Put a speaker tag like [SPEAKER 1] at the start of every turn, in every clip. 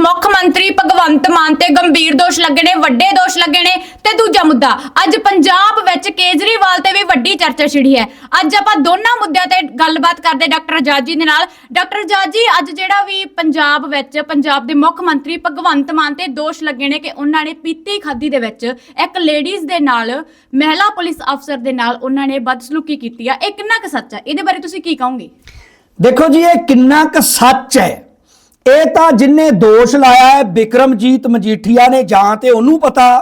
[SPEAKER 1] ਮੁੱਖ ਮੰਤਰੀ ਭਗਵੰਤ ਮਾਨ ਤੇ ਗੰਭੀਰ ਦੋਸ਼ ਲੱਗੇ ਨੇ, ਵੱਡੇ ਦੋਸ਼ ਲੱਗੇ ਨੇ ਤੇ ਦੂਜਾ ਮੁੱਦਾ, ਅੱਜ ਪੰਜਾਬ ਵਿੱਚ ਕੇਜਰੀਵਾਲ ਤੇ ਵੀ ਵੱਡੀ ਚਰਚਾ ਛਿੜੀ ਹੈ। ਅੱਜ ਆਪਾਂ ਦੋਨਾਂ ਮੁੱਦਿਆਂ ਤੇ ਗੱਲਬਾਤ ਕਰਦੇ ਡਾਕਟਰ ਜਾਜੀ ਦੇ ਨਾਲ। ਡਾਕਟਰ ਜਾਜੀ ਅੱਜ ਜਿਹੜਾ ਵੀ ਪੰਜਾਬ ਵਿੱਚ, ਪੰਜਾਬ ਦੇ ਮੁੱਖ ਮੰਤਰੀ ਭਗਵੰਤ ਮਾਨ ਤੇ ਦੋਸ਼ ਲੱਗੇ ਨੇ ਕਿ ਉਹਨਾਂ ਨੇ ਪੀਤੀ ਖਾਦੀ ਦੇ ਵਿੱਚ ਇੱਕ ਲੇਡੀਜ਼ ਦੇ ਨਾਲ, ਮਹਿਲਾ ਪੁਲਿਸ ਅਫਸਰ ਦੇ ਨਾਲ ਉਹਨਾਂ ਨੇ ਬਦਸਲੂਕੀ ਕੀਤੀ ਆ। ਇਹ ਕਿੰਨਾ ਕੁ ਸੱਚ ਹੈ? ਇਹਦੇ ਬਾਰੇ ਤੁਸੀਂ ਕੀ ਕਹੋਗੇ?
[SPEAKER 2] ਦੇਖੋ ਜੀ, ਇਹ ਕਿੰਨਾ ਕੁ ਸੱਚ ਹੈ। ਇਹ ਤਾਂ ਜਿੰਨੇ ਦੋਸ਼ ਲਾਇਆ ਹੈ ਵਿਕਰਮਜੀਤ ਮਜੀਠੀਆ ਨੇ, ਜਾਂ ਤੇ ਉਹਨੂੰ ਪਤਾ,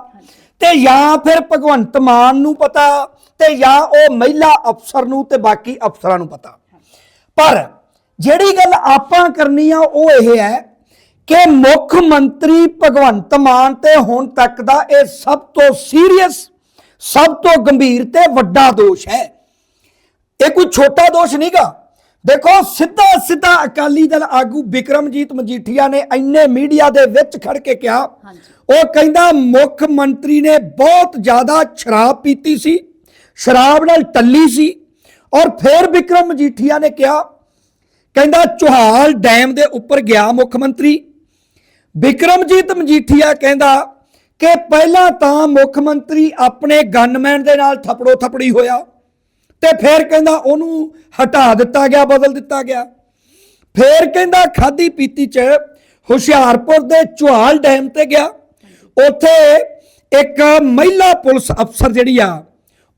[SPEAKER 2] ਤੇ ਜਾਂ ਫਿਰ ਭਗਵੰਤ ਮਾਨ ਨੂੰ ਪਤਾ, ਤੇ ਜਾਂ ਉਹ ਮਹਿਲਾ ਅਫਸਰ ਨੂੰ ਤੇ ਬਾਕੀ ਅਫਸਰਾਂ ਨੂੰ ਪਤਾ। ਪਰ ਜਿਹੜੀ ਗੱਲ ਆਪਾਂ ਕਰਨੀ ਆ, ਉਹ ਇਹ ਹੈ ਕਿ ਮੁੱਖ ਮੰਤਰੀ ਭਗਵੰਤ ਮਾਨ ਤੇ ਹੁਣ ਤੱਕ ਦਾ ਇਹ ਸਭ ਤੋਂ ਸੀਰੀਅਸ, ਸਭ ਤੋਂ ਗੰਭੀਰ ਤੇ ਵੱਡਾ ਦੋਸ਼ ਹੈ। ਇਹ ਕੋਈ ਛੋਟਾ ਦੋਸ਼ ਨਹੀਂਗਾ ਦੇਖੋ ਸਿੱਧਾ ਸਿੱਧਾ ਅਕਾਲੀ ਦਲ ਆਗੂ ਵਿਕਰਮਜੀਤ ਮਜੀਠੀਆ ਨੇ ਇੰਨੇ ਮੀਡੀਆ ਦੇ ਵਿੱਚ ਖੜ ਕੇ ਕਿਹਾ ਉਹ ਕਹਿੰਦਾ ਮੁੱਖ ਮੰਤਰੀ ਨੇ ਬਹੁਤ ਜ਼ਿਆਦਾ ਸ਼ਰਾਬ ਪੀਤੀ ਸੀ ਸ਼ਰਾਬ ਨਾਲ ਟੱਲੀ ਸੀ ਔਰ ਫਿਰ ਵਿਕਰਮ ਮਜੀਠੀਆ ਨੇ ਕਿਹਾ ਕਹਿੰਦਾ ਚੋਹਾਲ ਡੈਮ ਦੇ ਉੱਪਰ ਗਿਆ ਮੁੱਖ ਮੰਤਰੀ। ਵਿਕਰਮਜੀਤ ਮਜੀਠੀਆ ਕਹਿੰਦਾ ਕਿ ਪਹਿਲਾਂ ਤਾਂ ਮੁੱਖ ਮੰਤਰੀ ਆਪਣੇ ਗਨਮੈਨ ਦੇ ਨਾਲ ਥਪੜੋ ਥਪੜੀ ਹੋਇਆ। ਤੇ ਫਿਰ ਕਹਿੰਦਾ ਉਹਨੂੰ ਹਟਾ ਦਿੱਤਾ ਗਿਆ, ਬਦਲ ਦਿੱਤਾ ਗਿਆ। ਫਿਰ ਕਹਿੰਦਾ ਖਾਦੀ ਪੀਤੀ ਚ ਹੁਸ਼ਿਆਰਪੁਰ ਦੇ ਚੁਹਾਲ ਡੈਮ ਤੇ ਗਿਆ। ਉੱਥੇ ਇੱਕ ਮਹਿਲਾ ਪੁਲਿਸ ਅਫਸਰ ਜਿਹੜੀ ਆ,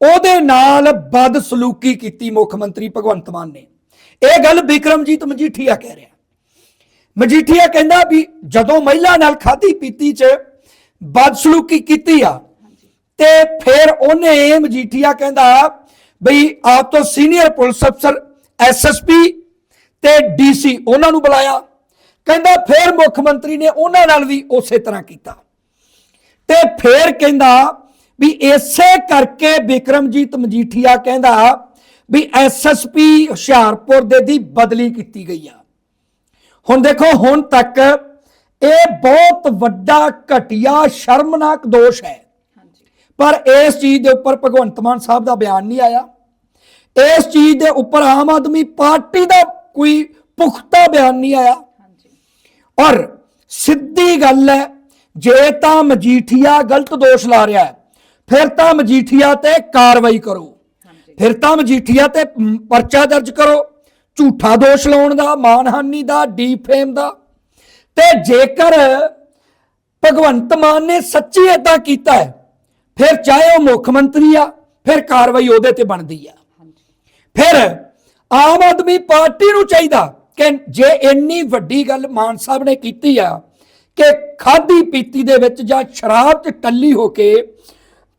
[SPEAKER 2] ਉਹਦੇ ਨਾਲ ਬਦਸਲੂਕੀ ਕੀਤੀ ਮੁੱਖ ਮੰਤਰੀ ਭਗਵੰਤ ਮਾਨ ਨੇ। ਇਹ ਗੱਲ ਵਿਕਰਮਜੀਤ ਮਜੀਠੀਆ ਕਹਿ ਰਿਹਾ। ਮਜੀਠੀਆ ਕਹਿੰਦਾ ਵੀ ਜਦੋਂ ਮਹਿਲਾ ਨਾਲ ਖਾਦੀ ਪੀਤੀ ਚ ਬਦਸਲੂਕੀ ਕੀਤੀ ਆ, ਤੇ ਫਿਰ ਉਹਨੇ ਮਜੀਠੀਆ ਕਹਿੰਦਾ ਬਈ ਆਪ ਤੋਂ ਸੀਨੀਅਰ ਪੁਲਿਸ ਅਫਸਰ ਐਸਐਸਪੀ ਤੇ ਡੀਸੀ ਉਹਨਾਂ ਨੂੰ ਬੁਲਾਇਆ। ਕਹਿੰਦਾ ਫਿਰ ਮੁੱਖ ਮੰਤਰੀ ਨੇ ਉਹਨਾਂ ਨਾਲ ਵੀ ਉਸੇ ਤਰ੍ਹਾਂ ਕੀਤਾ। ਤੇ ਫਿਰ ਕਹਿੰਦਾ ਵੀ ਇਸੇ ਕਰਕੇ ਵਿਕਰਮਜੀਤ ਮਜੀਠੀਆ ਕਹਿੰਦਾ ਵੀ ਐਸਐਸਪੀ ਹੁਸ਼ਿਆਰਪੁਰ ਦੇ ਦੀ ਬਦਲੀ ਕੀਤੀ ਗਈ ਆ। ਹੁਣ ਦੇਖੋ, ਹੁਣ ਤੱਕ ਇਹ ਬਹੁਤ ਵੱਡਾ ਘਟੀਆ ਸ਼ਰਮਨਾਕ ਦੋਸ਼ ਹੈ। ਪਰ ਇਸ ਚੀਜ਼ ਦੇ ਉੱਪਰ ਭਗਵੰਤ ਮਾਨ ਸਾਹਿਬ ਦਾ ਬਿਆਨ ਨਹੀਂ ਆਇਆ। ਇਸ ਚੀਜ਼ ਦੇ ਉੱਪਰ ਆਮ ਆਦਮੀ ਪਾਰਟੀ ਦਾ ਕੋਈ ਪੁਖਤਾ ਬਿਆਨ ਨਹੀਂ ਆਇਆ। ਔਰ ਸਿੱਧੀ ਗੱਲ ਹੈ ਜੇ ਤਾਂ ਮਜੀਠੀਆ ਗਲਤ ਦੋਸ਼ ਲਾ ਰਿਹਾ ਹੈ ਫਿਰ ਤਾਂ ਮਜੀਠੀਆ ਤੇ ਕਾਰਵਾਈ ਕਰੋ। ਫਿਰ ਤਾਂ ਮਜੀਠੀਆ ਤੇ ਪਰਚਾ ਦਰਜ ਕਰੋ। ਝੂਠਾ ਦੋਸ਼ ਲਾਉਣ ਦਾ ਮਾਨਹਾਨੀ ਦਾ ਡੀਫੇਮ ਦਾ। ਤੇ ਜੇਕਰ ਭਗਵੰਤ ਮਾਨ ਨੇ ਸੱਚੀ ਏਦਾਂ ਕੀਤਾ ਹੈ ਫਿਰ ਚਾਹੇ ਉਹ ਮੁੱਖ ਮੰਤਰੀ ਆ, ਫਿਰ ਕਾਰਵਾਈ ਉਹਦੇ ਤੇ ਬਣਦੀ ਆ। ਫਿਰ ਆਮ ਆਦਮੀ ਪਾਰਟੀ ਨੂੰ ਚਾਹੀਦਾ ਕਿ ਜੇ ਇੰਨੀ ਵੱਡੀ ਗੱਲ ਮਾਨ ਸਾਹਿਬ ਨੇ ਕੀਤੀ ਆ, ਕਿ ਖਾਦੀ ਪੀਤੀ ਦੇ ਵਿੱਚ ਜਾਂ ਸ਼ਰਾਬ 'ਚ ਟੱਲੀ ਹੋ ਕੇ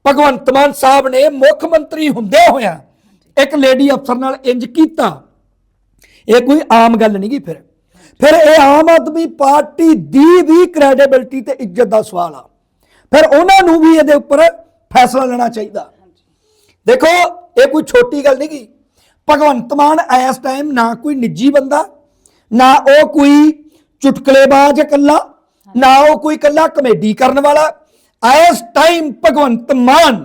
[SPEAKER 2] ਭਗਵੰਤ ਮਾਨ ਸਾਹਿਬ ਨੇ ਮੁੱਖ ਮੰਤਰੀ ਹੁੰਦੇ ਹੋਇਆ ਇੱਕ ਲੇਡੀ ਅਫਸਰ ਨਾਲ ਇੰਜ ਕੀਤਾ, ਇਹ ਕੋਈ ਆਮ ਗੱਲ ਨਹੀਂ ਗੀ ਫਿਰ। ਫਿਰ ਇਹ ਆਮ ਆਦਮੀ ਪਾਰਟੀ ਦੀ ਵੀ ਕ੍ਰੈਡੀਬਿਲਟੀ ਤੇ ਇੱਜ਼ਤ ਦਾ ਸਵਾਲ ਆ। ਫਿਰ ਉਹਨਾਂ ਨੂੰ ਵੀ ਇਹਦੇ ਉੱਪਰ ਫੈਸਲਾ ਲੈਣਾ ਚਾਹੀਦਾ। ਦੇਖੋ ਇਹ ਕੋਈ ਛੋਟੀ ਗੱਲ ਨਹੀਂ ਗੀ। ਭਗਵੰਤ ਮਾਨ ਇਸ ਟਾਈਮ ਨਾ ਕੋਈ ਨਿੱਜੀ ਬੰਦਾ ਨਾ ਉਹ ਕੋਈ ਚੁਟਕਲੇਬਾਜ਼ ਇਕੱਲਾ ਨਾ ਉਹ ਕੋਈ ਇਕੱਲਾ ਕਮੇਡੀ ਕਰਨ ਵਾਲਾ। ਇਸ ਟਾਈਮ ਭਗਵੰਤ ਮਾਨ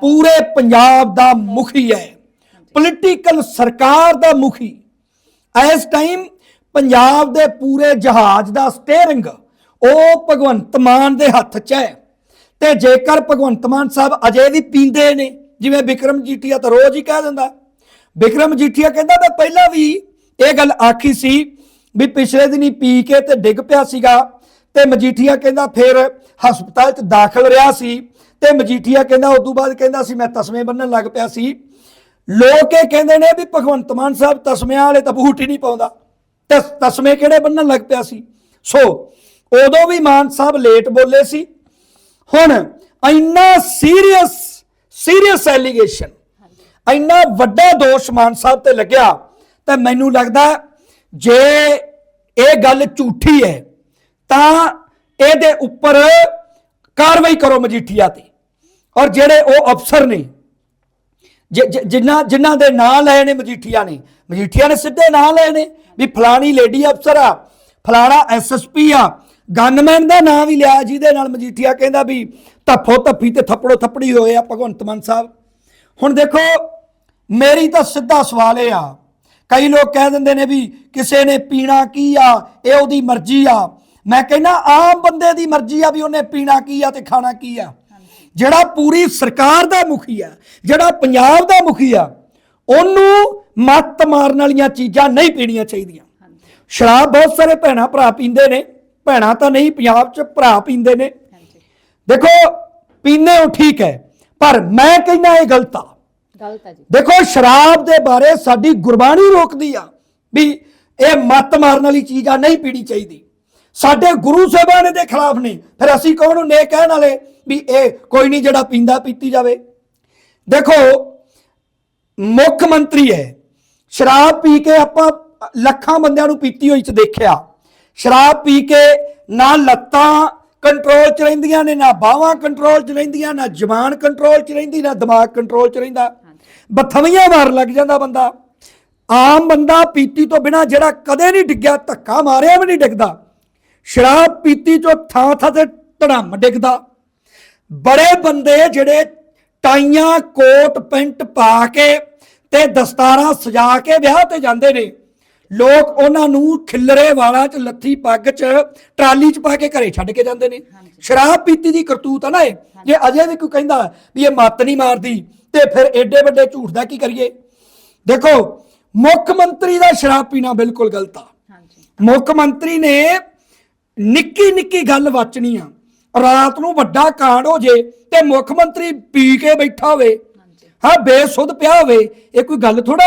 [SPEAKER 2] ਪੂਰੇ ਪੰਜਾਬ ਦਾ ਮੁਖੀ ਹੈ। ਪੋਲੀਟੀਕਲ ਸਰਕਾਰ ਦਾ ਮੁਖੀ। ਇਸ ਟਾਈਮ ਪੰਜਾਬ ਦੇ ਪੂਰੇ ਜਹਾਜ਼ ਦਾ ਸਟੀਅਰਿੰਗ ਉਹ ਭਗਵੰਤ ਮਾਨ ਦੇ ਹੱਥ 'ਚ ਹੈ। ਤੇ ਜੇਕਰ ਭਗਵੰਤ ਮਾਨ ਸਾਹਿਬ ਅਜੇ ਵੀ ਪੀਂਦੇ ਨੇ, ਜਿਵੇਂ ਵਿਕਰਮ ਜੀਠੀਆ ਤਾਂ ਰੋਜ਼ ਹੀ ਕਹਿ ਦਿੰਦਾ। ਵਿਕਰਮ ਜੀਠੀਆ ਕਹਿੰਦਾ, ਮੈਂ ਪਹਿਲਾਂ ਵੀ ਇਹ ਗੱਲ ਆਖੀ ਸੀ ਵੀ ਪਿਛਲੇ ਦਿਨੀ ਪੀ ਕੇ ਤੇ ਡਿੱਗ ਪਿਆ ਸੀਗਾ ਤੇ ਮਜੀਠੀਆ ਕਹਿੰਦਾ ਫਿਰ ਹਸਪਤਾਲ 'ਚ ਦਾਖਲ ਰਿਹਾ ਸੀ ਤੇ ਮਜੀਠੀਆ ਕਹਿੰਦਾ ਉਸ ਤੋਂ ਬਾਅਦ ਕਹਿੰਦਾ ਸੀ, ਮੈਂ ਤਸਮੇ ਬੰਨਣ ਲੱਗ ਪਿਆ ਸੀ। ਲੋਕ ਇਹ ਕਹਿੰਦੇ ਨੇ ਵੀ ਭਗਵੰਤ ਮਾਨ ਸਾਹਿਬ ਤਸਮਿਆਂ ਵਾਲੇ ਤਾਂ ਬੂਟ ਹੀ ਨਹੀਂ ਪਾਉਂਦਾ। ਤੇ ਤਸਮੇ ਕਿਹੜੇ ਬੰਨਣ ਲੱਗ ਪਿਆ ਸੀ? ਸੋ ਉਦੋਂ ਵੀ ਮਾਨ ਸਾਹਿਬ ਲੇਟ ਬੋਲੇ ਸੀ। ਹੁਣ ਇੰਨਾ ਸੀਰੀਅਸ ਸੀਰੀਅਸ ਐਲੀਗੇਸ਼ਨ ਇੰਨਾ ਵੱਡਾ ਦੋਸ਼ ਮਾਨ ਸਾਹਿਬ ਤੇ ਲੱਗਿਆ, ਤਾਂ ਮੈਨੂੰ ਲੱਗਦਾ ਜੇ ਇਹ ਗੱਲ ਝੂਠੀ ਹੈ, ਤਾਂ ਇਹਦੇ ਉੱਪਰ ਕਾਰਵਾਈ ਕਰੋ ਮਜੀਠੀਆ ਤੇ। ਔਰ ਜਿਹੜੇ ਉਹ ਅਫਸਰ ਨੇ ਜਿਨ੍ਹਾਂ ਜਿਨ੍ਹਾਂ ਦੇ ਨਾਂ ਲਏ ਨੇ ਮਜੀਠੀਆ ਨੇ ਮਜੀਠੀਆ ਨੇ ਸਿੱਧੇ ਨਾਂ ਲਏ ਨੇ ਵੀ ਫਲਾਣੀ ਲੇਡੀ ਅਫਸਰ ਆ, ਫਲਾਣਾ ਐਸਐਸਪੀ ਆ ਗਨਮੈਨ ਦਾ ਨਾਂ ਵੀ ਲਿਆ, ਜਿਹਦੇ ਨਾਲ ਮਜੀਠੀਆ ਕਹਿੰਦਾ ਵੀ ਧੱਫੋ ਧੱਫੀ ਤੇ ਥੱਪੜੋ ਥੱਪੜੀ ਹੋਏ ਆ ਭਗਵੰਤ ਮਾਨ ਸਾਹਿਬ। ਹੁਣ ਦੇਖੋ, ਮੇਰੀ ਤਾਂ ਸਿੱਧਾ ਸਵਾਲ ਇਹ ਆ, ਕਈ ਲੋਕ ਕਹਿ ਦਿੰਦੇ ਨੇ ਵੀ ਕਿਸੇ ਨੇ ਪੀਣਾ ਕੀ ਆ, ਇਹ ਉਹਦੀ ਮਰਜ਼ੀ ਆ। ਮੈਂ ਕਹਿੰਦਾ, ਆਮ ਬੰਦੇ ਦੀ ਮਰਜ਼ੀ ਆ ਵੀ ਉਹਨੇ ਪੀਣਾ ਕੀ ਆ ਤੇ ਖਾਣਾ ਕੀ ਆ। ਜਿਹੜਾ ਪੂਰੀ ਸਰਕਾਰ ਦਾ ਮੁਖੀ ਆ, ਜਿਹੜਾ ਪੰਜਾਬ ਦਾ ਮੁਖੀ ਆ, ਉਹਨੂੰ ਮੱਤ ਮਾਰਨ ਵਾਲੀਆਂ ਚੀਜ਼ਾਂ ਨਹੀਂ ਪੀਣੀਆਂ ਚਾਹੀਦੀਆਂ। ਸ਼ਰਾਬ ਬਹੁਤ ਸਾਰੇ ਭੈਣਾ ਭਰਾ ਪੀਂਦੇ ਨੇ ਭੈਣਾ ਤਾਂ ਨਹੀਂ ਪੰਜਾਬ 'ਚ ਭਰਾ ਪੀਂਦੇ ਨੇ। ਦੇਖੋ ਪੀਂਦੇ ਹੋ ਠੀਕ ਹੈ ਪਰ ਮੈਂ ਕਹਿੰਦਾ ਇਹ ਗਲਤ ਆ।
[SPEAKER 1] ਗਲਤ ਜੀ।
[SPEAKER 2] ਦੇਖੋ ਸ਼ਰਾਬ ਦੇ ਬਾਰੇ ਸਾਡੀ ਗੁਰਬਾਣੀ ਰੋਕਦੀ ਆ ਵੀ ਇਹ ਮੱਤ ਮਾਰਨ ਵਾਲੀ ਚੀਜ਼ ਆ ਨਹੀਂ ਪੀਣੀ ਚਾਹੀਦੀ। ਸਾਡੇ ਗੁਰੂ ਸਾਹਿਬਾਨ ਇਹਦੇ ਖਿਲਾਫ ਨੇ। ਫਿਰ ਅਸੀਂ ਕੌਣ ਇਹ ਕਹਿਣ ਵਾਲੇ ਵੀ ਇਹ ਕੋਈ ਨਹੀਂ ਜਿਹੜਾ ਪੀਂਦਾ ਪੀਤੀ ਜਾਵੇ। ਦੇਖੋ ਮੁੱਖ ਮੰਤਰੀ ਹੈ। ਸ਼ਰਾਬ ਪੀ ਕੇ ਆਪਾਂ ਲੱਖਾਂ ਬੰਦਿਆਂ ਨੂੰ ਪੀਤੀ ਹੋਈ ਚ ਦੇਖਿਆ। ਸ਼ਰਾਬ ਪੀ ਕੇ ਨਾ ਲੱਤਾਂ ਕੰਟਰੋਲ ਚ ਰਹਿੰਦੀਆਂ ਨੇ ਨਾ ਬਾਹਾਂ ਕੰਟਰੋਲ ਚ ਰਹਿੰਦੀਆਂ ਨਾ ਜ਼ਬਾਨ ਕੰਟਰੋਲ ਚ ਰਹਿੰਦੀ ਨਾ ਦਿਮਾਗ ਕੰਟਰੋਲ ਚ ਰਹਿੰਦਾ। ਬਥਵੀਆਂ ਮਾਰ ਲੱਗ ਜਾਂਦਾ ਬੰਦਾ। ਆਮ ਬੰਦਾ ਪੀਤੀ ਤੋਂ ਬਿਨਾ ਜਿਹੜਾ ਕਦੇ ਨਹੀਂ ਡਿੱਗਿਆ ਧੱਕਾ ਮਾਰਿਆ ਵੀ ਨਹੀਂ ਡਿੱਗਦਾ। ਸ਼ਰਾਬ ਪੀਤੀ ਚੋਂ ਥਾਂ ਥਾਂ ਤੇ ਧੜਮ ਡਿੱਗਦਾ। ਬੜੇ ਬੰਦੇ ਜਿਹੜੇ ਟਾਈਆਂ ਕੋਟ ਪੈਂਟ ਪਾ ਕੇ ਤੇ ਦਸਤਾਰਾਂ ਸਜਾ ਕੇ ਵਿਆਹ ਤੇ ਜਾਂਦੇ ਨੇ। ਲੋਕ ਉਹਨਾਂ ਨੂੰ ਖਿੱਲਰੇ ਵਾਲਾਂ 'ਚ ਲੱਥੀ ਪੱਗ 'ਚ ਟਰਾਲੀ 'ਚ ਪਾ ਕੇ ਘਰੇ ਛੱਡ ਕੇ ਜਾਂਦੇ ਨੇ। ਸ਼ਰਾਬ ਪੀਤੀ ਦੀ ਕਰਤੂਤ ਆ ਨਾ ਇਹ। ਜੇ ਅਜੇ ਵੀ ਕੋਈ ਕਹਿੰਦਾ ਵੀ ਇਹ ਮੱਤ ਨਹੀਂ ਮਾਰਦੀ ਤੇ ਫਿਰ ਏਡੇ ਵੱਡੇ ਝੂਠ ਦਾ ਕੀ ਕਰੀਏ? ਦੇਖੋ ਮੁੱਖ ਮੰਤਰੀ ਦਾ ਸ਼ਰਾਬ ਪੀਣਾ ਬਿਲਕੁਲ ਗਲਤ ਆ। ਮੁੱਖ ਮੰਤਰੀ ਨੇ ਨਿੱਕੀ ਨਿੱਕੀ ਗੱਲ ਵਾਚਣੀ ਆ। ਰਾਤ ਨੂੰ ਵੱਡਾ ਕਾਂਡ ਹੋ ਜੇ ਤੇ ਮੁੱਖ ਮੰਤਰੀ ਪੀ ਕੇ ਬੈਠਾ ਹੋਵੇ ਹਾਂ ਬੇਸੁੱਧ ਪਿਆ ਹੋਵੇ ਇਹ ਕੋਈ ਗੱਲ ਥੋੜਾ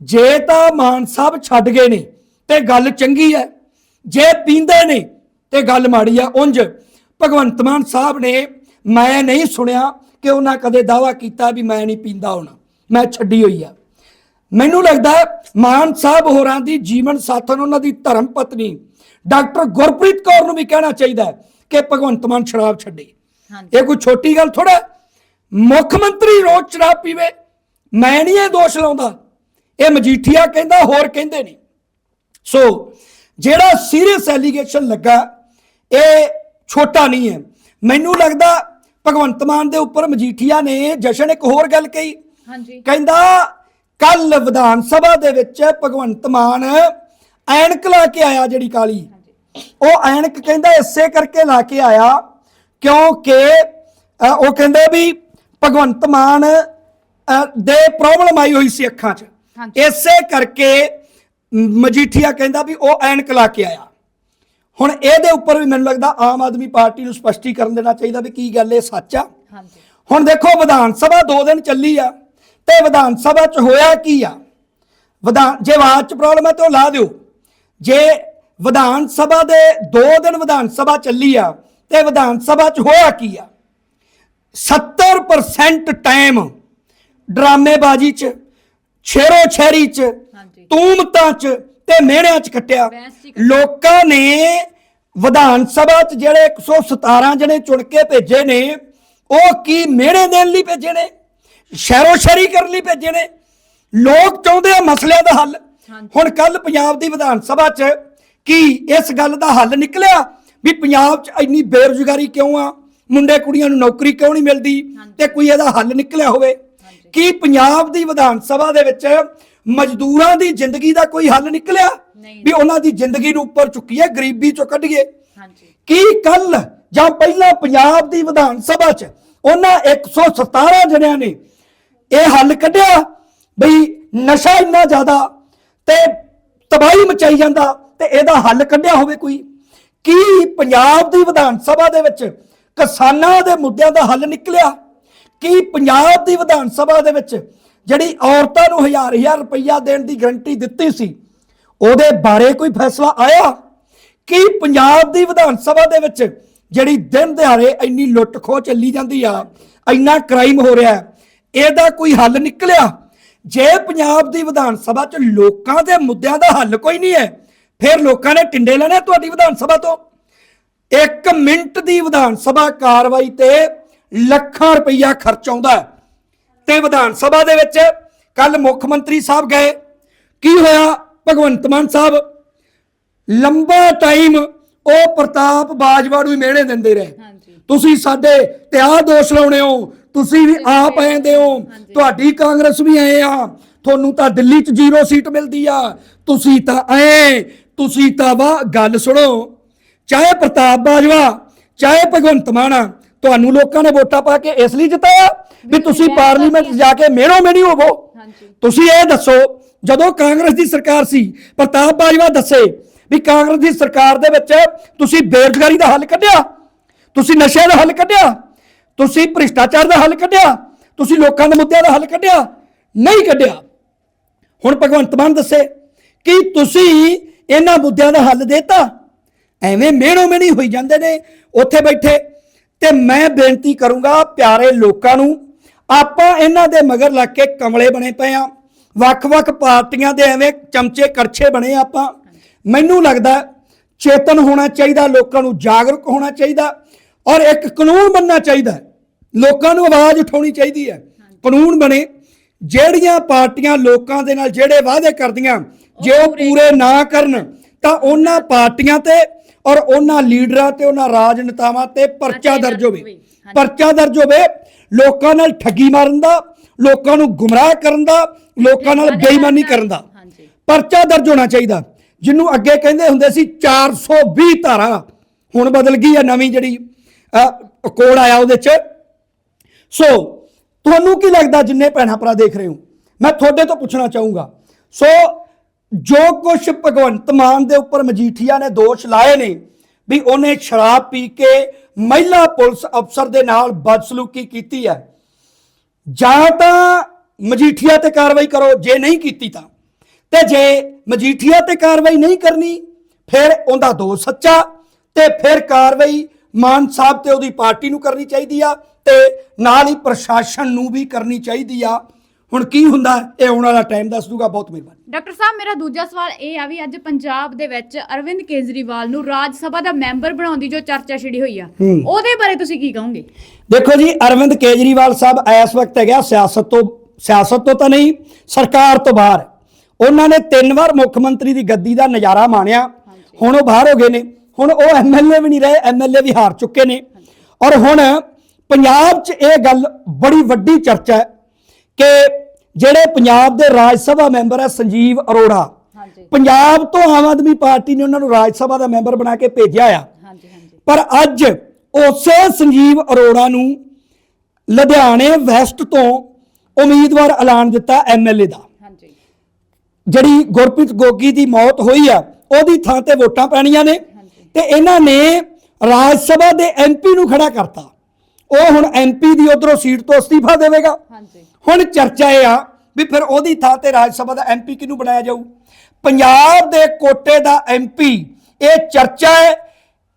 [SPEAKER 2] ਜੇ ਤਾਂ ਮਾਨ ਸਾਹਿਬ ਛੱਡ ਗਏ ਨੇ ਤੇ ਗੱਲ ਚੰਗੀ ਹੈ। ਜੇ ਪੀਂਦੇ ਨੇ ਤੇ ਗੱਲ ਮਾੜੀ ਆ। ਉਂਝ ਭਗਵੰਤ ਮਾਨ ਸਾਹਿਬ ਨੇ ਮੈਂ ਨਹੀਂ ਸੁਣਿਆ ਕਿ ਉਹਨਾਂ ਕਦੇ ਦਾਵਾ ਕੀਤਾ ਵੀ ਮੈਂ ਨਹੀਂ ਪੀਂਦਾ ਹੁਣ ਮੈਂ ਛੱਡੀ ਹੋਈ ਆ। ਮੈਨੂੰ ਲੱਗਦਾ ਮਾਨ ਸਾਹਿਬ ਹੋਰਾਂ ਦੀ ਜੀਵਨ ਸਾਥਣ ਉਹਨਾਂ ਦੀ ਧਰਮ ਪਤਨੀ ਡਾਕਟਰ ਗੁਰਪ੍ਰੀਤ ਕੌਰ ਨੂੰ ਵੀ ਕਹਿਣਾ ਚਾਹੀਦਾ ਕਿ ਭਗਵੰਤ ਮਾਨ ਸ਼ਰਾਬ ਛੱਡੇ। ਇਹ ਕੋਈ ਛੋਟੀ ਗੱਲ ਥੋੜਾ ਮੁੱਖ ਮੰਤਰੀ ਰੋਜ਼ ਸ਼ਰਾਬ ਪੀਵੇ ਮੈਂ ਨਹੀਂ ਇਹ ਦੋਸ਼ ਲਾਉਂਦਾ। ਇਹ ਮਜੀਠੀਆ ਕਹਿੰਦਾ ਹੋਰ ਕਹਿੰਦੇ ਨੇ ਸੋ ਜਿਹੜਾ ਸੀਰੀਅਸ ਐਲੀਗੇਸ਼ਨ ਲੱਗਾ ਇਹ ਛੋਟਾ ਨਹੀਂ ਹੈ। ਮੈਨੂੰ ਲੱਗਦਾ ਭਗਵੰਤ ਮਾਨ ਦੇ ਉੱਪਰ ਮਜੀਠੀਆ ਨੇ ਜਸ਼ਨ ਇੱਕ ਹੋਰ ਗੱਲ ਕਹੀ।
[SPEAKER 1] ਹਾਂਜੀ।
[SPEAKER 2] ਕਹਿੰਦਾ ਕੱਲ ਵਿਧਾਨ ਸਭਾ ਦੇ ਵਿੱਚ ਭਗਵੰਤ ਮਾਨ ਐਨਕ ਲਾ ਕੇ ਆਇਆ ਜਿਹੜੀ ਕਾਲੀ। ਉਹ ਐਨਕ ਕਹਿੰਦਾ ਇਸੇ ਕਰਕੇ ਲਾ ਕੇ ਆਇਆ ਕਿਉਂਕਿ ਉਹ ਕਹਿੰਦੇ ਵੀ ਭਗਵੰਤ ਮਾਨ ਦੇ ਪ੍ਰੋਬਲਮ ਆਈ ਹੋਈ ਸੀ ਅੱਖਾਂ 'ਚ। ਇਸੇ ਕਰਕੇ ਮਜੀਠੀਆ ਕਹਿੰਦਾ ਵੀ ਉਹ ਐਨਕ ਲਾ ਕੇ ਆਇਆ। ਹੁਣ ਇਹਦੇ ਉੱਪਰ ਵੀ ਮੈਨੂੰ ਲੱਗਦਾ ਆਮ ਆਦਮੀ ਪਾਰਟੀ ਨੂੰ ਸਪਸ਼ਟੀਕਰਨ ਦੇਣਾ ਚਾਹੀਦਾ ਵੀ ਕੀ ਗੱਲ ਇਹ ਸੱਚ ਆ।
[SPEAKER 1] ਹਾਂਜੀ।
[SPEAKER 2] ਹੁਣ ਦੇਖੋ ਵਿਧਾਨ ਸਭਾ 2 ਦਿਨ ਚੱਲੀ ਆ ਤੇ ਵਿਧਾਨ ਸਭਾ 'ਚ ਹੋਇਆ ਕੀ ਆ? ਵਿਧਾਨ ਜੇ ਆਵਾਜ਼ 'ਚ ਪ੍ਰੋਬਲਮ ਹੈ ਤੇ ਉਹ ਲਾ ਦਿਓ। ਜੇ ਵਿਧਾਨ ਸਭਾ ਦੇ 2 ਦਿਨ ਵਿਧਾਨ ਸਭਾ ਚੱਲੀ ਆ ਤੇ ਵਿਧਾਨ ਸਭਾ 'ਚ ਹੋਇਆ ਕੀ ਆ? 70% ਟਾਈਮ ਡਰਾਮੇਬਾਜ਼ੀ 'ਚ ਛੇਰੋ ਛੇਰੀ 'ਚ
[SPEAKER 1] ਹਾਂਜੀ
[SPEAKER 2] ਤੂਮਤਾਂ 'ਚ ਤੇ ਮਿਹਣਿਆਂ 'ਚ ਕੱਟਿਆ
[SPEAKER 1] ਬਹਿਸ 'ਚ।
[SPEAKER 2] ਲੋਕਾਂ ਨੇ ਵਿਧਾਨ ਸਭਾ 'ਚ ਜਿਹੜੇ 117 ਜਣੇ ਚੁਣ ਕੇ ਭੇਜੇ ਨੇ ਉਹ ਕੀ ਮਿਹਣੇ ਦੇਣ ਲਈ ਭੇਜੇ ਨੇ ਸ਼ਹਿਰੋ ਸ਼ਰੀ ਕਰਨ ਲਈ ਭੇਜੇ ਨੇ ਲੋਕ ਚਾਹੁੰਦੇ ਆ ਮਸਲਿਆਂ ਦਾ ਹੱਲ
[SPEAKER 1] ਹਾਂਜੀ।
[SPEAKER 2] ਹੁਣ ਕੱਲ ਪੰਜਾਬ ਦੀ ਵਿਧਾਨ ਸਭਾ 'ਚ ਕੀ ਇਸ ਗੱਲ ਦਾ ਹੱਲ ਨਿਕਲਿਆ ਵੀ ਪੰਜਾਬ 'ਚ ਇੰਨੀ ਬੇਰੁਜ਼ਗਾਰੀ ਕਿਉਂ ਆ ਮੁੰਡੇ ਕੁੜੀਆਂ ਨੂੰ ਨੌਕਰੀ ਕਿਉਂ ਨਹੀਂ ਮਿਲਦੀ। ਤੇ ਕੋਈ ਇਹਦਾ ਹੱਲ ਨਿਕਲਿਆ ਹੋਵੇ। ਕੀ ਪੰਜਾਬ ਦੀ ਵਿਧਾਨ ਸਭਾ ਦੇ ਵਿੱਚ ਮਜ਼ਦੂਰਾਂ ਦੀ ਜ਼ਿੰਦਗੀ ਦਾ ਕੋਈ ਹੱਲ ਨਿਕਲਿਆ। ਵੀ ਉਹਨਾਂ ਦੀ ਜ਼ਿੰਦਗੀ ਨੂੰ ਉੱਪਰ ਚੁੱਕੀਏ ਗਰੀਬੀ ਚੋਂ ਕੱਢੀਏ।
[SPEAKER 1] ਹਾਂਜੀ।
[SPEAKER 2] ਕੀ ਕੱਲ ਜਾਂ ਪਹਿਲਾਂ ਪੰਜਾਬ ਦੀ ਵਿਧਾਨ ਸਭਾ 'ਚ ਉਹਨਾਂ 117 ਜਣਿਆਂ ਨੇ ਇਹ ਹੱਲ ਕੱਢਿਆ ਬਈ ਨਸ਼ਾ ਇੰਨਾ ਜ਼ਿਆਦਾ ਤੇ ਤਬਾਹੀ ਮਚਾਈ ਜਾਂਦਾ ਤੇ ਇਹਦਾ ਹੱਲ ਕੱਢਿਆ ਹੋਵੇ ਕੋਈ? ਕੀ ਪੰਜਾਬ ਦੀ ਵਿਧਾਨ ਸਭਾ ਦੇ ਵਿੱਚ ਕਿਸਾਨਾਂ ਦੇ ਮੁੱਦਿਆਂ ਦਾ ਹੱਲ ਨਿਕਲਿਆ? ਕੀ ਪੰਜਾਬ ਦੀ ਵਿਧਾਨ ਸਭਾ ਦੇ ਵਿੱਚ ਜਿਹੜੀ ਔਰਤਾਂ ਨੂੰ ਹਜ਼ਾਰ ਹਜ਼ਾਰ ਰੁਪਈਆ ਦੇਣ ਦੀ ਗਰੰਟੀ ਦਿੱਤੀ ਸੀ, ਉਹਦੇ ਬਾਰੇ ਕੋਈ ਫੈਸਲਾ ਆਇਆ? ਕੀ ਪੰਜਾਬ ਦੀ ਵਿਧਾਨ ਸਭਾ ਦੇ ਵਿੱਚ ਜਿਹੜੀ ਦਿਨ ਦਿਹਾੜੇ ਇੰਨੀ ਲੁੱਟ ਖੋਹ ਚੱਲੀ ਜਾਂਦੀ ਆ, ਇੰਨਾ ਕ੍ਰਾਈਮ ਹੋ ਰਿਹਾ, ਇਹਦਾ ਕੋਈ ਹੱਲ ਨਿਕਲਿਆ? ਜੇ ਪੰਜਾਬ ਦੀ ਵਿਧਾਨ ਸਭਾ 'ਚ ਲੋਕਾਂ ਦੇ ਮੁੱਦਿਆਂ ਦਾ ਹੱਲ ਕੋਈ ਨਹੀਂ ਹੈ, ਫਿਰ ਲੋਕਾਂ ਨੇ ਟਿੰਡੇ ਲੈਣੇ ਤੁਹਾਡੀ ਵਿਧਾਨ ਸਭਾ ਤੋਂ। ਇੱਕ ਮਿੰਟ ਦੀ ਵਿਧਾਨ ਸਭਾ ਕਾਰਵਾਈ ਤੇ ਲੱਖਾਂ ਰੁਪਈਆ ਖਰਚ ਆਉਂਦਾ ਤੇ ਵਿਧਾਨ ਸਭਾ ਦੇ ਵਿੱਚ ਕੱਲ ਮੁੱਖ ਮੰਤਰੀ ਸਾਹਿਬ ਗਏ। ਕੀ ਹੋਇਆ? ਭਗਵੰਤ ਮਾਨ ਸਾਹਿਬ ਲੰਬਾ ਟਾਈਮ ਉਹ ਪ੍ਰਤਾਪ ਬਾਜਵਾ ਨੂੰ ਮਿਹਣੇ ਦਿੰਦੇ ਰਹੇ। ਤੁਸੀਂ ਸਾਡੇ ਤੇ ਆਹ ਦੋਸ਼ ਲਾਉਣੇ ਹੋ ਤੁਸੀਂ ਵੀ ਆਪ ਆਏਂਦੇ ਹੋ। ਤੁਹਾਡੀ ਕਾਂਗਰਸ ਵੀ ਆਏ ਆ। ਤੁਹਾਨੂੰ ਤਾਂ ਦਿੱਲੀ 'ਚ ਜ਼ੀਰੋ ਸੀਟ ਮਿਲਦੀ ਆ। ਤੁਸੀਂ ਤਾਂ ਐ ਤੁਸੀਂ ਤਾਂ ਵਾ ਗੱਲ ਸੁਣੋ। ਚਾਹੇ ਪ੍ਰਤਾਪ ਬਾਜਵਾ ਚਾਹੇ ਭਗਵੰਤ ਮਾਨ ਤੁਹਾਨੂੰ ਲੋਕਾਂ ਨੇ ਵੋਟਾਂ ਪਾ ਕੇ ਇਸ ਲਈ ਜਿਤਾਇਆ ਵੀ ਤੁਸੀਂ ਪਾਰਲੀਮੈਂਟ ਜਾ ਕੇ ਮੇੜੋ ਮੇੜੀ ਹੋਵੋ।
[SPEAKER 1] ਹਾਂਜੀ।
[SPEAKER 2] ਤੁਸੀਂ ਇਹ ਦੱਸੋ ਜਦੋਂ ਕਾਂਗਰਸ ਦੀ ਸਰਕਾਰ ਸੀ ਪ੍ਰਤਾਪ ਬਾਜਵਾ ਦੱਸੇ ਵੀ ਕਾਂਗਰਸ ਦੀ ਸਰਕਾਰ ਦੇ ਵਿੱਚ ਤੁਸੀਂ ਬੇਰੁਜ਼ਗਾਰੀ ਦਾ ਹੱਲ ਕੱਢਿਆ ਤੁਸੀਂ ਨਸ਼ੇ ਦਾ ਹੱਲ ਕੱਢਿਆ ਤੁਸੀਂ ਭ੍ਰਿਸ਼ਟਾਚਾਰ ਦਾ ਹੱਲ ਕੱਢਿਆ ਤੁਸੀਂ ਲੋਕਾਂ ਦੇ ਮੁੱਦਿਆਂ ਦਾ ਹੱਲ ਕੱਢਿਆ ਨਹੀਂ ਕੱਢਿਆ। ਹੁਣ ਭਗਵੰਤ ਮਾਨ ਦੱਸੇ ਕਿ ਤੁਸੀਂ ਇਹਨਾਂ ਮੁੱਦਿਆਂ ਦਾ ਹੱਲ ਦੇਤਾ। ਐਵੇਂ ਮਿਹਣੋ ਮਿਹਣੀ ਹੋਈ ਜਾਂਦੇ ਨੇ ਉੱਥੇ ਬੈਠੇ ਤੇ ਮੈਂ ਬੇਨਤੀ ਕਰੂੰਗਾ ਪਿਆਰੇ ਲੋਕਾਂ ਨੂੰ ਆਪਾਂ ਇਹਨਾਂ ਦੇ ਮਗਰ ਲੱਗ ਕੇ ਕਮਲੇ ਬਣੇ ਪਏ ਆ ਵੱਖ-ਵੱਖ ਪਾਰਟੀਆਂ ਦੇ ਐਵੇਂ ਚਮਚੇ ਕਰਛੇ ਬਣੇ ਆਪਾਂ। ਮੈਨੂੰ ਲੱਗਦਾ ਚੇਤਨ ਹੋਣਾ ਚਾਹੀਦਾ ਲੋਕਾਂ ਨੂੰ ਜਾਗਰੂਕ ਹੋਣਾ ਚਾਹੀਦਾ ਔਰ ਇੱਕ ਕਾਨੂੰਨ ਬਣਨਾ ਚਾਹੀਦਾ। ਲੋਕਾਂ ਨੂੰ ਆਵਾਜ਼ ਉਠਾਉਣੀ ਚਾਹੀਦੀ ਹੈ। ਕਾਨੂੰਨ ਬਣੇ ਜਿਹੜੀਆਂ ਪਾਰਟੀਆਂ ਲੋਕਾਂ ਦੇ ਨਾਲ ਜਿਹੜੇ ਵਾਅਦੇ ਕਰਦੀਆਂ ਜੇ ਉਹ ਪੂਰੇ ਨਾ ਕਰਨ ਤਾਂ ਉਹਨਾਂ ਪਾਰਟੀਆਂ ਤੇ ਔਰ ਉਹਨਾਂ ਲੀਡਰਾਂ ਤੇ ਉਹਨਾਂ ਰਾਜਨੇਤਾਵਾਂ ਤੇ ਪਰਚਾ ਦਰਜ ਹੋਵੇ। ਪਰਚਾ ਦਰਜ ਹੋਵੇ ਲੋਕਾਂ ਨਾਲ ਠੱਗੀ ਮਾਰਨ ਦਾ ਲੋਕਾਂ ਨੂੰ ਗੁੰਮਰਾਹ ਕਰਨ ਦਾ ਲੋਕਾਂ ਨਾਲ ਬੇਈਮਾਨੀ ਕਰਨ ਦਾ। ਪਰਚਾ ਦਰਜ ਹੋਣਾ ਚਾਹੀਦਾ। ਜਿਹਨੂੰ ਅੱਗੇ ਕਹਿੰਦੇ ਹੁੰਦੇ ਸੀ 420 ਧਾਰਾ। ਹੁਣ ਬਦਲ ਗਈ ਹੈ ਨਵੀਂ ਜਿਹੜੀ ਕੋਡ ਆਇਆ ਉਹਦੇ ਚ। ਸੋ ਤੁਹਾਨੂੰ ਕੀ ਲੱਗਦਾ ਜਿੰਨੇ ਭੈਣਾਂ ਭਰਾ ਦੇਖ ਰਹੇ ਹੋ? ਮੈਂ ਤੁਹਾਡੇ ਤੋਂ ਪੁੱਛਣਾ ਚਾਹੂੰਗਾ। ਸੋ ਜੋ ਕੁਝ ਭਗਵੰਤ ਮਾਨ ਦੇ ਉੱਪਰ ਮਜੀਠੀਆ ਨੇ ਦੋਸ਼ ਲਾਏ ਨੇ, ਵੀ ਉਹਨੇ ਸ਼ਰਾਬ ਪੀ ਕੇ ਮਹਿਲਾ ਪੁਲਿਸ ਅਫਸਰ ਦੇ ਨਾਲ ਬਦਸਲੂਕੀ ਕੀਤੀ ਹੈ। ਜਾਂ ਤਾਂ ਮਜੀਠੀਆ ਤੇ ਕਾਰਵਾਈ ਕਰੋ, ਜੇ ਨਹੀਂ ਕੀਤੀ ਤਾਂ। ਤੇ ਜੇ ਮਜੀਠੀਆ ਤੇ ਕਾਰਵਾਈ ਨਹੀਂ ਕਰਨੀ, ਫਿਰ ਉਹਦਾ ਦੋਸ਼ ਸੱਚਾ ਤੇ ਫਿਰ ਕਾਰਵਾਈ ਮਾਨ ਸਾਹਿਬ ਤੇ ਉਹਦੀ ਪਾਰਟੀ ਨੂੰ ਕਰਨੀ ਚਾਹੀਦੀ ਆ ਤੇ ਨਾਲ ਹੀ ਪ੍ਰਸ਼ਾਸਨ ਨੂੰ ਵੀ ਕਰਨੀ ਚਾਹੀਦੀ ਆ। ਹੁਣ ਕੀ ਹੁੰਦਾ? ਇਹ ਆਉਣ ਵਾਲਾ ਟਾਈਮ ਦੱਸ ਦੂਗਾ ਬਹੁਤ ਮਿਹਰਬਾਨੀ।
[SPEAKER 1] ਡਾਕਟਰ ਸਾਹਿਬ ਮੇਰਾ ਦੂਜਾ ਸਵਾਲ ਇਹ ਆ ਵੀ ਅੱਜ ਪੰਜਾਬ ਦੇ ਵਿੱਚ ਅਰਵਿੰਦ ਕੇਜਰੀਵਾਲ ਨੂੰ ਰਾਜ ਸਭਾ ਦਾ ਮੈਂਬਰ ਬਣਾਉਣ ਦੀ ਜੋ ਚਰਚਾ ਛਿੜੀ ਹੋਈ ਆ
[SPEAKER 2] ਹੂੰ।
[SPEAKER 1] ਉਹਦੇ ਬਾਰੇ ਤੁਸੀਂ ਕੀ ਕਹੋਗੇ?
[SPEAKER 2] ਦੇਖੋ ਜੀ ਅਰਵਿੰਦ ਕੇਜਰੀਵਾਲ ਸਾਹਿਬ ਇਸ ਵਕਤ ਹੈਗਾ ਸਿਆਸਤ ਤੋਂ ਸਿਆਸਤ ਤੋਂ ਤਾਂ ਨਹੀਂ ਸਰਕਾਰ ਤੋਂ ਬਾਹਰ। ਉਹਨਾਂ ਨੇ ਤਿੰਨ ਵਾਰ ਮੁੱਖ ਮੰਤਰੀ ਦੀ ਗੱਦੀ ਦਾ ਨਜ਼ਾਰਾ ਮਾਣਿਆ। ਹੁਣ ਉਹ ਬਾਹਰ ਹੋ ਗਏ ਨੇ। ਹੁਣ ਉਹ ਐਮਐਲਏ ਵੀ ਨਹੀਂ ਰਹੇ ਐਮਐਲਏ ਵੀ ਹਾਰ ਚੁੱਕੇ ਨੇ। ਔਰ ਹੁਣ ਪੰਜਾਬ 'ਚ ਇਹ ਗੱਲ ਬੜੀ ਵੱਡੀ ਚਰਚਾ ਹੈ। ਕਿ ਜਿਹੜੇ ਪੰਜਾਬ ਦੇ ਰਾਜ ਸਭਾ ਮੈਂਬਰ ਹੈ ਸੰਜੀਵ ਅਰੋੜਾ
[SPEAKER 1] ਹਾਂਜੀ।
[SPEAKER 2] ਪੰਜਾਬ ਤੋਂ ਆਮ ਆਦਮੀ ਪਾਰਟੀ ਨੇ ਉਹਨਾਂ ਨੂੰ ਰਾਜ ਸਭਾ ਦਾ ਮੈਂਬਰ ਬਣਾ ਕੇ ਭੇਜਿਆ ਆ।
[SPEAKER 1] ਹਾਂਜੀ ਹਾਂਜੀ।
[SPEAKER 2] ਪਰ ਅੱਜ ਉਸੇ ਸੰਜੀਵ ਅਰੋੜਾ ਨੂੰ ਲੁਧਿਆਣੇ ਵੈਸਟ ਤੋਂ ਉਮੀਦਵਾਰ ਐਲਾਨ ਦਿੱਤਾ ਐਮਐਲਏ ਦਾ।
[SPEAKER 1] ਹਾਂਜੀ।
[SPEAKER 2] ਜਿਹੜੀ ਗੁਰਪ੍ਰੀਤ ਗੋਗੀ ਦੀ ਮੌਤ ਹੋਈ ਆ ਉਹਦੀ ਥਾਂ ਤੇ ਵੋਟਾਂ ਪੈਣੀਆਂ ਨੇ ਤੇ ਇਹਨਾਂ ਨੇ ਰਾਜ ਸਭਾ ਦੇ ਐਮਪੀ ਨੂੰ ਖੜਾ ਕਰਤਾ। ਉਹ ਹੁਣ ਐਮਪੀ ਦੀ ਉਧਰੋਂ ਸੀਟ ਤੋਂ ਅਸਤੀਫਾ ਦੇਵੇਗਾ।
[SPEAKER 1] ਹਾਂਜੀ।
[SPEAKER 2] ਹੁਣ ਚਰਚਾ ਇਹ ਆ ਵੀ ਫਿਰ ਉਹਦੀ ਥਾਂ ਤੇ ਰਾਜ ਸਭਾ ਦਾ ਐਮਪੀ ਕਿਹਨੂੰ ਬਣਾਇਆ ਜਾਊ? ਪੰਜਾਬ ਦੇ ਕੋਟੇ ਦਾ ਐਮਪੀ ਇਹ ਚਰਚਾ ਹੈ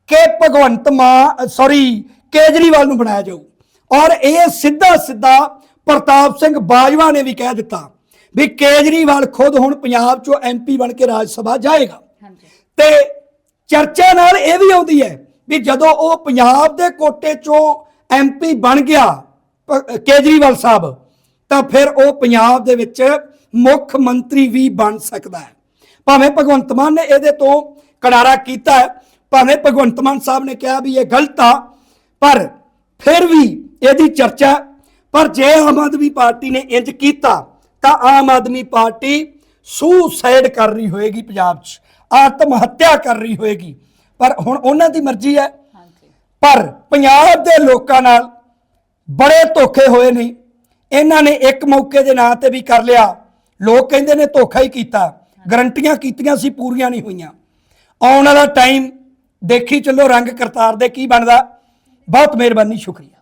[SPEAKER 2] ਕਿ ਭਗਵੰਤ ਮਾਨ ਸੌਰੀ ਕੇਜਰੀਵਾਲ ਨੂੰ ਬਣਾਇਆ ਜਾਊ। ਔਰ ਇਹ ਸਿੱਧਾ ਸਿੱਧਾ ਪ੍ਰਤਾਪ ਸਿੰਘ ਬਾਜਵਾ ਨੇ ਵੀ ਕਹਿ ਦਿੱਤਾ ਵੀ ਕੇਜਰੀਵਾਲ ਖੁਦ ਹੁਣ ਪੰਜਾਬ ਚੋਂ ਐਮਪੀ ਬਣ ਕੇ ਰਾਜ ਸਭਾ ਜਾਏਗਾ।
[SPEAKER 1] ਹਾਂਜੀ।
[SPEAKER 2] ਤੇ ਚਰਚਾ ਨਾਲ ਇਹ ਵੀ ਆਉਂਦੀ ਹੈ ਵੀ ਜਦੋਂ ਉਹ ਪੰਜਾਬ ਦੇ ਕੋਟੇ ਚੋਂ ਐਮਪੀ ਬਣ ਗਿਆ ਕੇਜਰੀਵਾਲ ਸਾਹਿਬ, ਤਾਂ ਫਿਰ ਉਹ ਪੰਜਾਬ ਦੇ ਵਿੱਚ ਮੁੱਖ ਮੰਤਰੀ ਵੀ ਬਣ ਸਕਦਾ ਹੈ। ਭਾਵੇਂ ਭਗਵੰਤ ਮਾਨ ਨੇ ਇਹਦੇ ਤੋਂ ਕਿਨਾਰਾ ਕੀਤਾ ਹੈ, ਭਾਵੇਂ ਭਗਵੰਤ ਮਾਨ ਸਾਹਿਬ ਨੇ ਕਿਹਾ ਵੀ ਇਹ ਗਲਤ ਆ, ਪਰ ਫਿਰ ਵੀ ਇਹਦੀ ਚਰਚਾ ਪਰ ਜੇ ਆਮ ਆਦਮੀ ਪਾਰਟੀ ਨੇ ਇੰਜ ਕੀਤਾ, ਤਾਂ ਆਮ ਆਦਮੀ ਪਾਰਟੀ ਸੁਸਾਈਡ ਕਰ ਰਹੀ ਹੋਏਗੀ ਪੰਜਾਬ 'ਚ, ਆਤਮ ਹੱਤਿਆ ਕਰ ਰਹੀ ਹੋਏਗੀ। ਪਰ ਹੁਣ ਉਹਨਾਂ ਦੀ ਮਰਜ਼ੀ ਹੈ ਪਰ ਪੰਜਾਬ ਦੇ ਲੋਕਾਂ ਨਾਲ ਬੜੇ ਧੋਖੇ ਹੋਏ ਨੇ। ਇਹਨਾਂ ਨੇ ਇੱਕ ਮੌਕੇ ਦੇ ਨਾਂ ਤੇ ਵੀ ਕਰ ਲਿਆ। ਲੋਕ ਕਹਿੰਦੇ ਨੇ ਧੋਖਾ ਹੀ ਕੀਤਾ। ਗਰੰਟੀਆਂ ਕੀਤੀਆਂ ਸੀ, ਪੂਰੀਆਂ ਨਹੀਂ ਹੋਈਆਂ। ਆਉਣ ਵਾਲਾ ਟਾਈਮ ਦੇਖੀ ਚੱਲੋ ਰੰਗ ਕਰਤਾਰ ਦੇ ਕੀ ਬਣਦਾ। ਬਹੁਤ ਮਿਹਰਬਾਨੀ, ਸ਼ੁਕਰੀਆ।